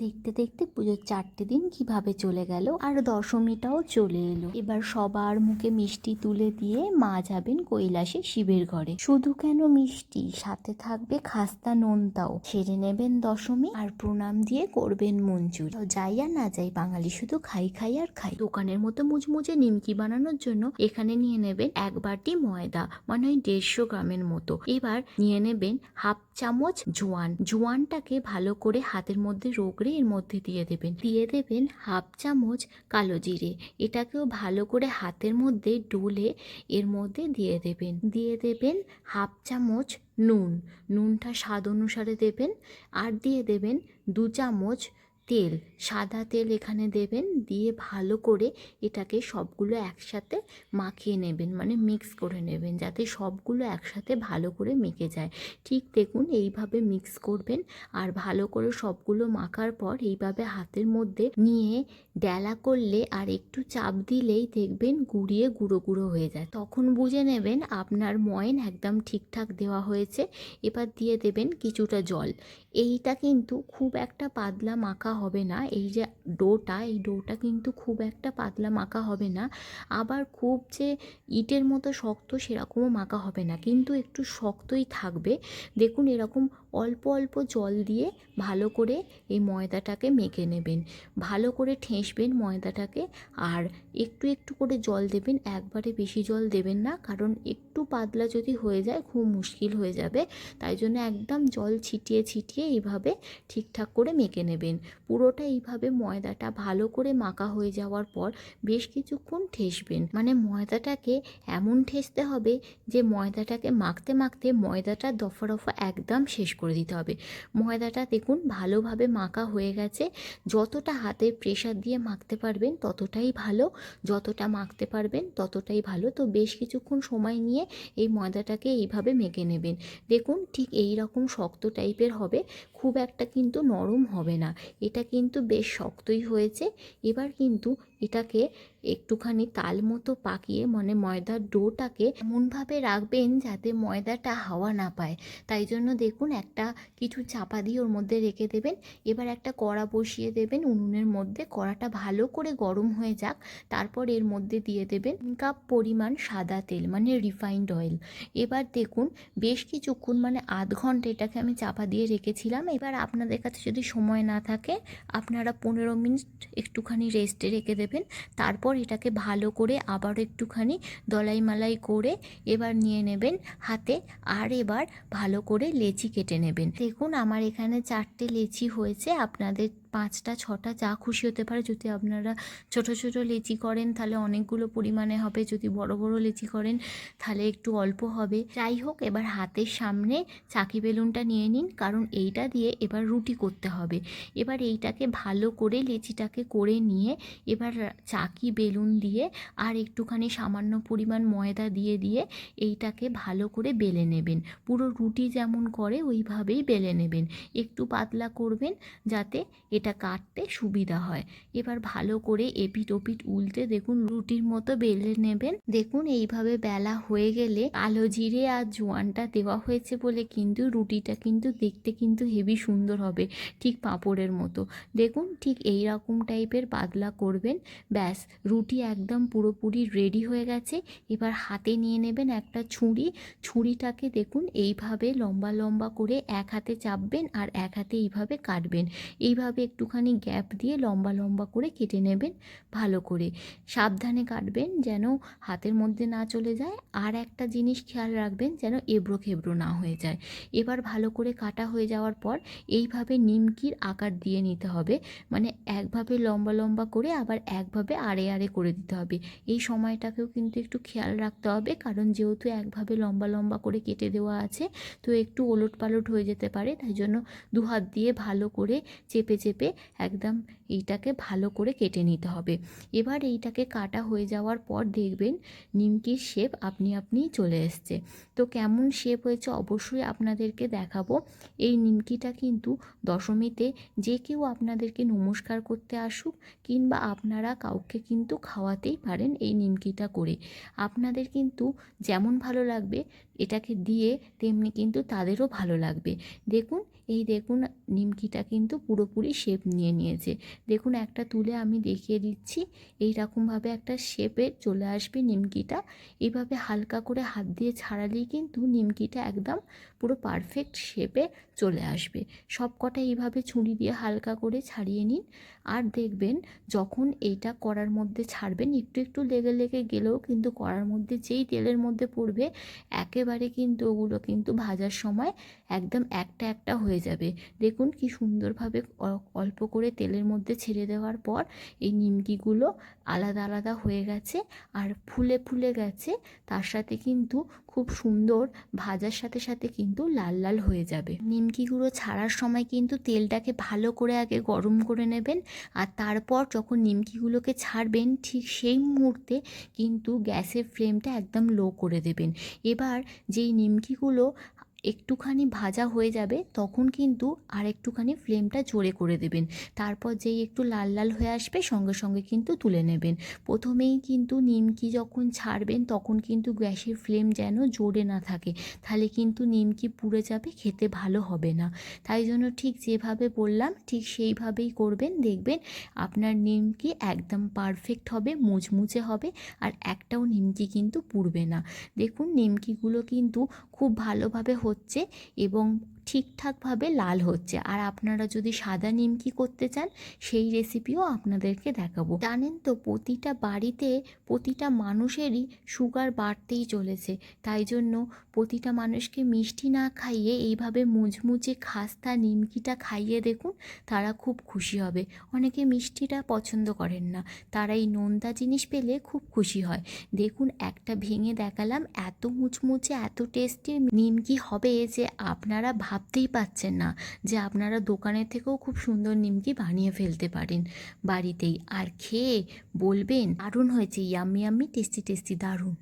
দেখতে দেখতে পুজোর চারটে দিন কীভাবে চলে গেল আর দশমীটাও চলে এলো। এবার সবার মুখে মিষ্টি তুলে দিয়ে মা যাবেন কৈলাসে শিবের ঘরে। শুধু কেন মিষ্টি, সাথে থাকবে খাস্তা নোনতাও। সেরে নেবেন দশমী আর প্রণাম দিয়ে করবেন মঞ্জুর। যাই আর না যাই, বাঙালি শুধু খাই খাই আর খাই। দোকানের মতো মুচমুচে নিমকি বানানোর জন্য এখানে নিয়ে নেবেন এক বাটি ময়দা মানে ওই দেড়শো গ্রামের মতো। এবার নিয়ে নেবেন হাফ চামচ জোয়ান। জোয়ানটাকে ভালো করে হাতের মধ্যে রোগড়ে এর মধ্যে দিয়ে দেবেন। দিয়ে দেবেন হাফ চামচ কালো জিরে। এটাকেও ভালো করে হাতের মধ্যে ডলে এর মধ্যে দিয়ে দেবেন। দিয়ে দেবেন হাফ চামচ নুন। নুনটা স্বাদ অনুসারে দেবেন। আর দিয়ে দেবেন দু চামচ তেল, সাদা তেল এখানে দেবেন, দিয়ে ভালো করে এটাকে সবগুলো একসাথে মাখিয়ে নেবেন মানে মিক্স করে নেবেন, যাতে সবগুলো একসাথে ভালো করে মেখে যায়। ঠিক দেখুন, এইভাবে মিক্স করবেন, আর ভালো করে সবগুলো মাখার পর এইভাবে হাতের মধ্যে নিয়ে ডেলা করলে আর একটু চাপ দিলেই দেখবেন গুঁড়িয়ে গুঁড়ো গুঁড়ো হয়ে যায়। তখন বুঝে নেবেন আপনার ময়ন একদম ঠিকঠাক দেওয়া হয়েছে। এবার দিয়ে দেবেন কিছুটা জল। এইটা কিন্তু খুব একটা পাতলা মাখা হবে না। এই যে ডোটা, এই ডোটা কিন্তু খুব একটা পাতলা মাখা হবে না। আবার খুব যে ইটের মতো শক্ত সেরকমও মাখা হবে না। কিন্তু একটু শক্তই থাকবে। দেখুন এরকম অল্প অল্প জল দিয়ে ভালো করে এই ময়দাটাকে মেখে নেবেন। ভালো করে ঠেসবেন ময়দাটাকে আর একটু একটু করে জল দেবেন। একবারে বেশি জল দেবেন না, কারণ একটু পাতলা যদি হয়ে যায় খুব মুশকিল হয়ে যাবে। তাই জন্য একদম জল ছিটিয়ে ছিটিয়ে এইভাবে ঠিকঠাক করে মেখে নেবেন। পুরোটা এইভাবে ময়দাটা ভালো করে মাখা হয়ে যাওয়ার পর বেশ কিছুক্ষণ ঠেসবেন। মানে ময়দাটাকে এমন ঠেসতে হবে যে ময়দাটাকে মাখতে মাখতে ময়দাটা দফা রফা একদম শেষ করে দিতে হবে। ময়দাটা দেখুন ভালোভাবে মাখা হয়ে গেছে। যতটা হাতে প্রেশার দিয়ে মাখতে পারবেন ততটাই ভালো। যতটা মাখতে পারবেন ততটাই ভালো। তো বেশ কিছুক্ষণ সময় নিয়ে এই ময়দাটাকে এইভাবে মেখে নেবেন। দেখুন ঠিক এই রকম শক্ত টাইপের হবে। খুব একটা কিন্তু নরম হবে না। এটা কিন্তু বেশ শক্তই হয়েছে। এবার কিন্তু এটাকে একটুখানি তাল মতো পাকিয়ে মানে ময়দার ডোটাকে এমনভাবে রাখবেন যাতে ময়দাটা হাওয়া না পায়। তাই জন্য দেখুন একটা কিছু চাপা দিয়ে ওর মধ্যে রেখে দেবেন। এবার একটা কড়া বসিয়ে দেবেন উনুনের মধ্যে। কড়াটা ভালো করে গরম হয়ে যাক। তারপর এর মধ্যে দিয়ে দেবেন কাপ পরিমাণ সাদা তেল মানে রিফাইন্ড অয়েল এবার দেখুন বেশ কিছুক্ষণ মানে আধ ঘণ্টা এটাকে আমি চাপা দিয়ে রেখেছিলাম। এবার আপনাদের কাছে যদি সময় না থাকে, আপনারা পনেরো মিনিট একটুখানি রেস্টে রেখে দেবেন। তারপর এটাকে ভালো করে আবার একটুখানি দলাই মালাই করে এবার নিয়ে নেবেন হাতে। আর এবার ভালো করে লেচি কেটে নেবেন। দেখুন, আমার এখানে চারটে লেচি হয়েছে। আপনাদের পাঁচটা, ছটা যা খুশি হতে পারে। যদি আপনারা ছোট ছোট লেচি করেন, তাহলে অনেকগুলো পরিমাণে হবে। যদি বড় বড় লেচি করেন, তাহলে একটু অল্প হবে। যাই হোক, এবার হাতের সামনে চাকি বেলুনটা নিয়ে নিন, কারণ এইটা দিয়ে এবার রুটি করতে হবে। এবার এইটাকে ভালো করে লেচিটাকে করে নিয়ে এবার চাকি বেলুন দিয়ে আর একটুখানি সামান্য পরিমাণ ময়দা দিয়ে দিয়ে এইটাকে ভালো করে বেলে নেবেন। পুরো রুটি যেমন করে, ওইভাবেই বেলে নেবেন। একটু পাতলা করবেন যাতে এটা কাটতে সুবিধা হয়। এবার ভালো করে এপিট ওপিট উল্টে দেখুন রুটির মতো বেলে নেবেন। দেখুন এইভাবে বেলা হয়ে গেলে কালো জিরে আর জোয়ানটা দেওয়া হয়েছে বলে কিন্তু রুটিটা কিন্তু দেখতে কিন্তু হেভি সুন্দর হবে ঠিক পাঁপড়ের মতো। দেখুন ঠিক এই রকম টাইপের পাতলা করবেন। ব্যাস, রুটি একদম পুরোপুরি রেডি হয়ে গেছে। এবার হাতে নিয়ে নেবেন একটা ছুরি। ছুরিটাকে দেখুন এইভাবে লম্বা লম্বা করে এক হাতে চাপবেন আর এক হাতে এইভাবে কাটবেন। এইভাবে একটুখানি গ্যাপ দিয়ে লম্বা লম্বা করে কেটে নেবেন ভালো করে। সাবধানে কাটবেন যেন হাতের মধ্যে না চলে যায়। আর একটা জিনিস খেয়াল রাখবেন যেন এবড়ো খেবড়ো না হয়ে যায়। এবার ভালো করে কাটা হয়ে যাওয়ার পর এইভাবে নিমকির আকার দিয়ে নিতে হবে। মানে একভাবে লম্বা লম্বা করে আবার একভাবে আড়ে আড়ে করে দিতে হবে। এই সময়টাকেও কিন্তু একটু খেয়াল রাখতে হবে। কারণ যেহেতু একভাবে লম্বা লম্বা করে কেটে দেওয়া আছে, তো একটু ওলট পালট হয়ে যেতে পারে। তাই জন্য দু হাত দিয়ে ভালো করে চেপে চেপে একদম এইটাকে ভালো করে কেটে নিতে হবে। এবার এইটাকে কাটা হয়ে যাওয়ার পর দেখবেন নিমকির শেপ আপনি আপনিই চলে এসছে। তো কেমন শেপ হয়েছে অবশ্যই আপনাদেরকে দেখাবো। এই নিমকিটা কিন্তু দশমীতে যে কেউ আপনাদেরকে নমস্কার করতে আসুক কিংবা আপনারা কাউকে কিন্তু খাওয়াতেই পারেন এই নিমকিটা করে। আপনাদের কিন্তু যেমন ভালো লাগবে এটাকে দিয়ে তেমনি কিন্তু তাদেরও ভালো লাগবে। দেখুন, এই দেখুন নিমকিটা কিন্তু পুরোপুরি শেপ নিয়ে নিয়েছে। দেখুন, একটা তুলে আমি দেখিয়ে দিচ্ছি। এই রকমভাবে একটা শেপে চলে আসবে নিমকিটা। এভাবে হালকা করে হাত দিয়ে ছাড়ালেই কিন্তু নিমকিটা একদম পুরো পারফেক্ট শেপে চলে আসবে। সব কটা এইভাবে ছুরি দিয়ে হালকা করে ছাড়িয়ে নিন। আর দেখবেন, যখন এইটা করার মধ্যে ছাড়বেন, একটু একটু লেগে লেগে গেলেও কিন্তু করার মধ্যে যেই তেলের মধ্যে পড়বে, একেবারে কিন্তু ওগুলো কিন্তু ভাজার সময় একদম একটা একটা হয়ে যাবে। দেখুন, কি সুন্দরভাবে অল্প করে তেলের মধ্যে ছেড়ে দেওয়ার পর এই নিমকিগুলো আলাদা আলাদা হয়ে গেছে আর ফুলে ফুলে গেছে, তার সাথে কিন্তু খুব সুন্দর ভাজার সাথে সাথে কিন্তু লাল লাল হয়ে যাবে। নিমকিগুলো ছাড়ার সময় কিন্তু তেলটাকে ভালো করে আগে গরম করে নেবেন আর তারপর যখন নিমকিগুলোকে ছাড়বেন ঠিক সেই মুহূর্তে কিন্তু গ্যাসের ফ্লেমটা একদম লো করে দেবেন। এবার যেই নিমকিগুলো একটুখানি ভাজা হয়ে যাবে, তখন কিন্তু আর একটুখানি ফ্লেমটা জোরে করে দেবেন। তারপর যেই একটু লাল লাল হয়ে আসবে, সঙ্গে সঙ্গে কিন্তু তুলে নেবেন। প্রথমেই কিন্তু নিমকি যখন ছাড়বেন, তখন কিন্তু গ্যাসের ফ্লেম যেন জোরে না থাকে। তাহলে কিন্তু নিমকি পুড়ে যাবে, খেতে ভালো হবে না। তাই জন্য ঠিক যেভাবে বললাম, ঠিক সেইভাবেই করবেন। দেখবেন আপনার নিমকি একদম পারফেক্ট হবে, মুচমুচে হবে, আর একটাও নিমকি কিন্তু পুড়বে না। দেখুন, নিমকিগুলো কিন্তু খুব ভালোভাবে হচ্ছে হচ্ছে এবং ঠিকঠাকভাবে লাল হচ্ছে। আর আপনারা যদি সাদা নিমকি করতে চান, সেই রেসিপিও আপনাদেরকে দেখাবো। জানেন তো, প্রতিটা বাড়িতে প্রতিটা মানুষেরই সুগার বাড়তেই চলেছে। তাই জন্য প্রতিটা মানুষকে মিষ্টি না খাইয়ে এইভাবে মুচমুচে খাস্তা নিমকিটা খাইয়ে দেখুন, তারা খুব খুশি হবে। অনেকে মিষ্টিটা পছন্দ করেন না। তারা এই নোনতা জিনিস পেলে খুব খুশি হয়। দেখুন, একটা ভেঙে দেখালাম, এত মুচমুচে, এত টেস্টি নিমকি হবে যে আপনারা ভাবতেই পাচ্ছেন না যে আপনারা দোকানের থেকেও খুব সুন্দর নিমকি বানিয়ে ফেলতে পারেন বাড়িতেই। আর খেয়ে বলবেন, দারুণ হয়েছে, ইয়াম্মি ইয়াম্মি, টেস্টি টেস্টি, দারুণ।